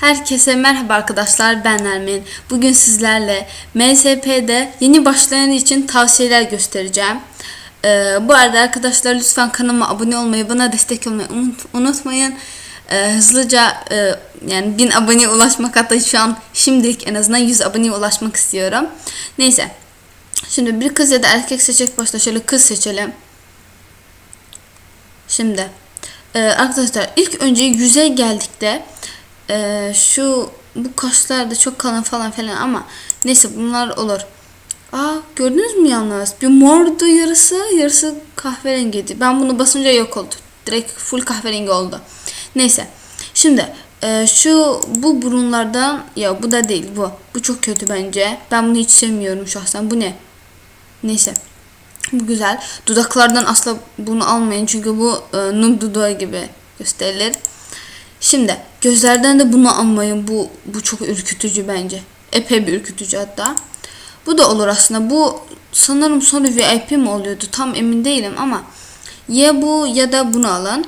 Herkese merhaba arkadaşlar ben Nermin. Bugün sizlerle MSP'de yeni başlayan için tavsiyeler göstereceğim. Ee, bu arada arkadaşlar lütfen kanalıma abone olmayı, bana destek olmayı unut- unutmayın. Ee, hızlıca e, yani 1000 aboneye ulaşmak hatta şu an şimdilik en azından 100 aboneye ulaşmak istiyorum. Neyse. Şimdi bir kız ya da erkek seçecek başta şöyle kız seçelim. Şimdi e, arkadaşlar ilk önce yüze geldik de e, şu bu kaşlar da çok kalın falan filan ama neyse bunlar olur. Aa gördünüz mü yalnız? Bir mordu yarısı yarısı kahverengiydi. Ben bunu basınca yok oldu. Direkt full kahverengi oldu. Neyse. Şimdi e, şu bu burunlardan ya bu da değil bu. Bu çok kötü bence. Ben bunu hiç sevmiyorum şahsen. Bu ne? Neyse. Bu güzel. Dudaklardan asla bunu almayın çünkü bu e, noob dudağı gibi gösterilir. Şimdi gözlerden de bunu almayın. Bu bu çok ürkütücü bence. Epey bir ürkütücü hatta. Bu da olur aslında. Bu sanırım sonra VIP mi oluyordu? Tam emin değilim ama ya bu ya da bunu alın.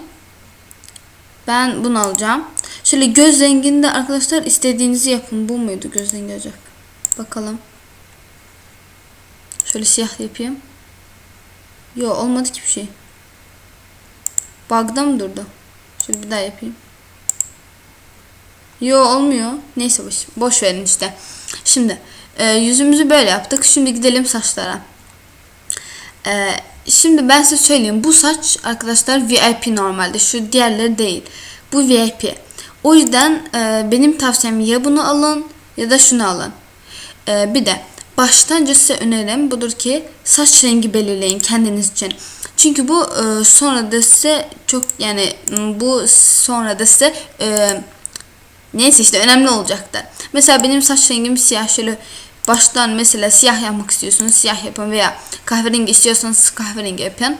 Ben bunu alacağım. Şöyle göz renginde arkadaşlar istediğinizi yapın. Bu muydu göz rengi olacak? Bakalım. Şöyle siyah yapayım. Yo olmadı ki bir şey. Bug'da mı durdu? Şöyle bir daha yapayım. Yo olmuyor. Neyse boş, boş verin işte. Şimdi e, yüzümüzü böyle yaptık. Şimdi gidelim saçlara. E, şimdi ben size söyleyeyim. Bu saç arkadaşlar VIP normalde. Şu diğerleri değil. Bu VIP. O yüzden e, benim tavsiyem ya bunu alın ya da şunu alın. E, bir de baştanca size önerim budur ki saç rengi belirleyin kendiniz için. Çünkü bu e, sonra da size çok yani bu sonra da size e, neyse işte önemli olacaktır. Mesela benim saç rengim siyah şöyle baştan mesela siyah yapmak istiyorsunuz siyah yapın veya kahverengi istiyorsanız kahverengi yapın.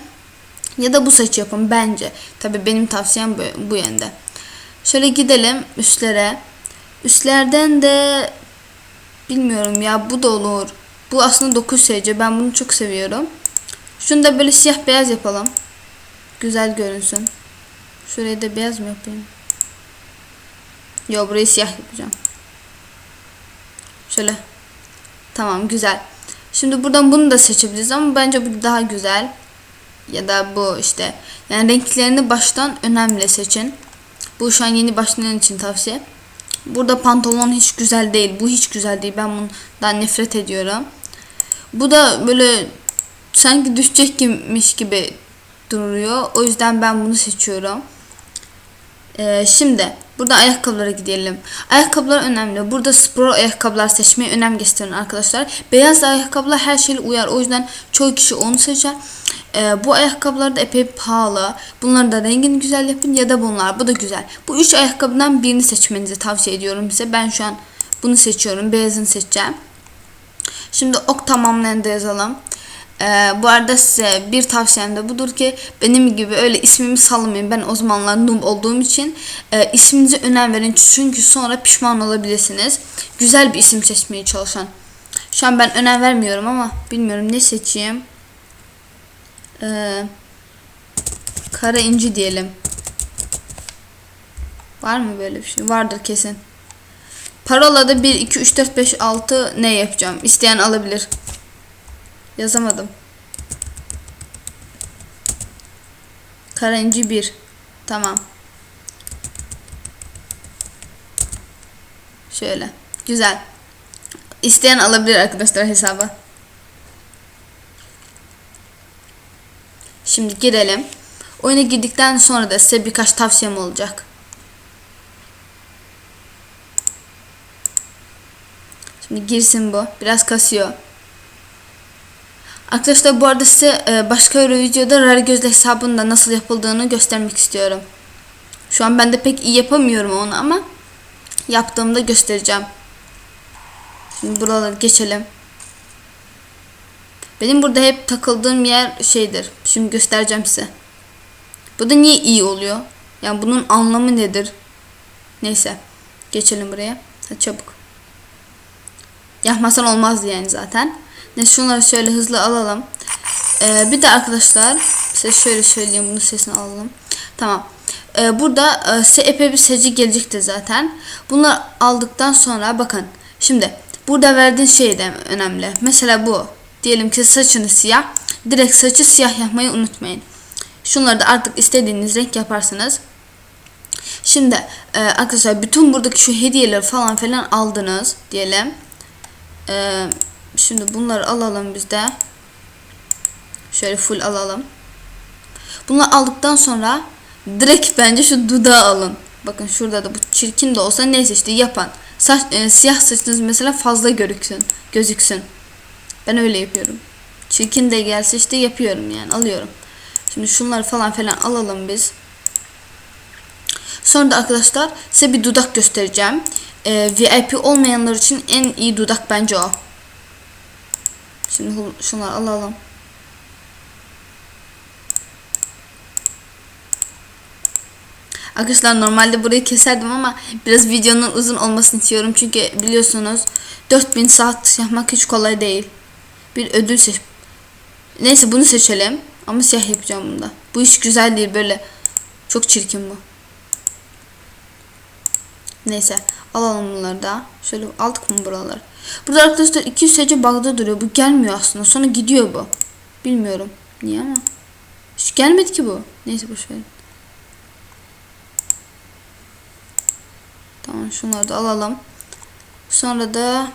Ya da bu saçı yapın bence. Tabi benim tavsiyem bu, bu yönde. Şöyle gidelim üstlere. Üstlerden de bilmiyorum ya bu da olur. Bu aslında 9 SC. Ben bunu çok seviyorum. Şunu da böyle siyah beyaz yapalım. Güzel görünsün. Şurayı da beyaz mı yapayım? Yo burayı siyah yapacağım. Şöyle. Tamam güzel. Şimdi buradan bunu da seçebiliriz ama bence bu daha güzel. Ya da bu işte. Yani renklerini baştan önemli seçin. Bu şu an yeni başlayan için tavsiye. Burada pantolon hiç güzel değil. Bu hiç güzel değil. Ben bundan nefret ediyorum. Bu da böyle sanki düşecekmiş gibi duruyor. O yüzden ben bunu seçiyorum. Ee, şimdi burada ayakkabılara gidelim. Ayakkabılar önemli. Burada spor ayakkabılar seçmeye önem gösterin arkadaşlar. Beyaz ayakkabılar her şeyle uyar. O yüzden çoğu kişi onu seçer. Ee, bu ayakkabılar da epey pahalı. Bunları da rengini güzel yapın ya da bunlar. Bu da güzel. Bu üç ayakkabıdan birini seçmenizi tavsiye ediyorum size. Ben şu an bunu seçiyorum. Beyazını seçeceğim. Şimdi ok tamamlayan da yazalım. Ee, bu arada size bir tavsiyem de budur ki benim gibi öyle ismimi sallamayın. Ben o zamanlar noob olduğum için e, isminize önem verin. Çünkü sonra pişman olabilirsiniz. Güzel bir isim seçmeye çalışın. Şu an ben önem vermiyorum ama bilmiyorum ne seçeyim. Ee, kara inci diyelim. Var mı böyle bir şey? Vardır kesin. Parolada 1, 2, 3, 4, 5, 6 ne yapacağım? İsteyen alabilir. Yazamadım. Karıncı 1. Tamam. Şöyle. Güzel. İsteyen alabilir arkadaşlar hesaba. Şimdi girelim. Oyuna girdikten sonra da size birkaç tavsiyem olacak. Şimdi girsin bu. Biraz kasıyor. Arkadaşlar bu arada size e, başka bir videoda rare gözle hesabında nasıl yapıldığını göstermek istiyorum. Şu an ben de pek iyi yapamıyorum onu ama yaptığımda göstereceğim. Şimdi buraları geçelim. Benim burada hep takıldığım yer şeydir. Şimdi göstereceğim size. Bu da niye iyi oluyor? Yani bunun anlamı nedir? Neyse. Geçelim buraya. Hadi çabuk. Yapmasan olmazdı yani zaten. Neyse şunları şöyle hızlı alalım. Ee, bir de arkadaşlar size şöyle söyleyeyim bunu sesini alalım. Tamam. e, burada e, epey bir seçi gelecektir zaten. Bunları aldıktan sonra bakın. Şimdi burada verdiğin şey de önemli. Mesela bu. Diyelim ki saçını siyah. Direkt saçı siyah yapmayı unutmayın. Şunları da artık istediğiniz renk yaparsınız. Şimdi e, arkadaşlar bütün buradaki şu hediyeleri falan filan aldınız diyelim. E, şimdi bunları alalım biz de. Şöyle full alalım. Bunları aldıktan sonra direkt bence şu dudağı alın. Bakın şurada da bu çirkin de olsa neyse işte yapan. Saç, e, siyah saçınız mesela fazla görüksün, gözüksün. Ben öyle yapıyorum. Çirkin de gelse işte yapıyorum yani alıyorum. Şimdi şunları falan filan alalım biz. Sonra da arkadaşlar size bir dudak göstereceğim. Ee, VIP olmayanlar için en iyi dudak bence o. Şimdi şunları alalım. Arkadaşlar normalde burayı keserdim ama biraz videonun uzun olmasını istiyorum. Çünkü biliyorsunuz 4000 saat yapmak hiç kolay değil. Bir ödül seç. Neyse bunu seçelim. Ama siyah yapacağım bunda. Bu iş güzel değil böyle. Çok çirkin bu. Neyse alalım bunları da. Şöyle aldık mı buraları? Burada arkadaşlar 200 sece bug'da duruyor. Bu gelmiyor aslında. Sonra gidiyor bu. Bilmiyorum. Niye ama. Hiç gelmedi ki bu. Neyse boş verin. Tamam şunları da alalım. Sonra da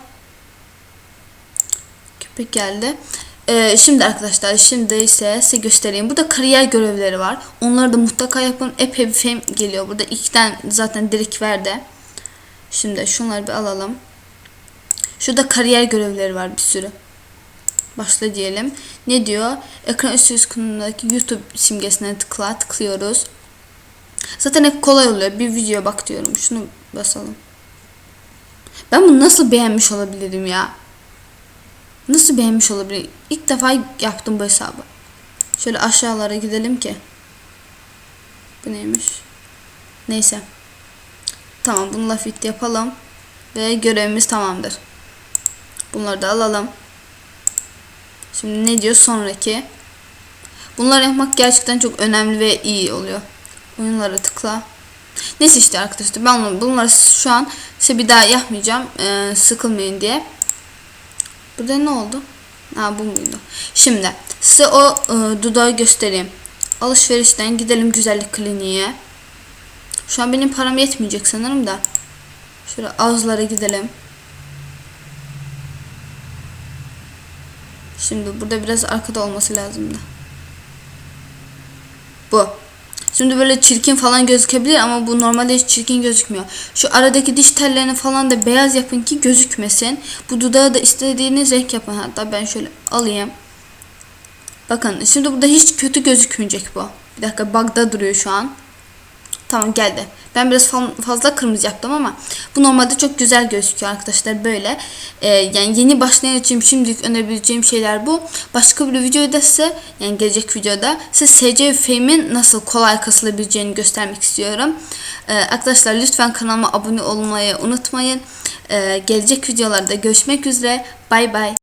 köpek geldi. Ee, şimdi arkadaşlar şimdi ise size göstereyim. Burada kariyer görevleri var. Onları da mutlaka yapın. Epey bir fame geliyor. Burada tane zaten direkt verdi. Şimdi şunları bir alalım. Şurada kariyer görevleri var bir sürü. Başla diyelim. Ne diyor? Ekran üstü konumundaki YouTube simgesine tıkla. Tıklıyoruz. Zaten hep kolay oluyor. Bir video bak diyorum. Şunu basalım. Ben bunu nasıl beğenmiş olabilirim ya? Nasıl beğenmiş olabilirim? İlk defa yaptım bu hesabı. Şöyle aşağılara gidelim ki. Bu neymiş? Neyse. Tamam bunu lafit yapalım. Ve görevimiz tamamdır. Bunları da alalım. Şimdi ne diyor sonraki? Bunları yapmak gerçekten çok önemli ve iyi oluyor. Oyunlara tıkla. Neyse işte arkadaşlar ben bunları şu an size bir daha yapmayacağım. Ee, sıkılmayın diye. Burada ne oldu? Ha bu muydu? Şimdi size o e, dudağı göstereyim. Alışverişten gidelim güzellik kliniğe. Şu an benim param yetmeyecek sanırım da. Şöyle ağızlara gidelim. Şimdi burada biraz arkada olması lazımdı. Bu. Şimdi böyle çirkin falan gözükebilir ama bu normalde hiç çirkin gözükmüyor. Şu aradaki diş tellerini falan da beyaz yapın ki gözükmesin. Bu dudağı da istediğiniz renk yapın. Hatta ben şöyle alayım. Bakın şimdi burada hiç kötü gözükmeyecek bu. Bir dakika bug'da duruyor şu an. Tamam geldi. Ben biraz fa- fazla kırmızı yaptım ama bu normalde çok güzel gözüküyor arkadaşlar böyle. Ee, yani yeni başlayan için şimdilik önerebileceğim şeyler bu. Başka bir videoda size yani gelecek videoda size SC Fame'in nasıl kolay kasılabileceğini göstermek istiyorum. Ee, arkadaşlar lütfen kanalıma abone olmayı unutmayın. Ee, gelecek videolarda görüşmek üzere. Bay bay.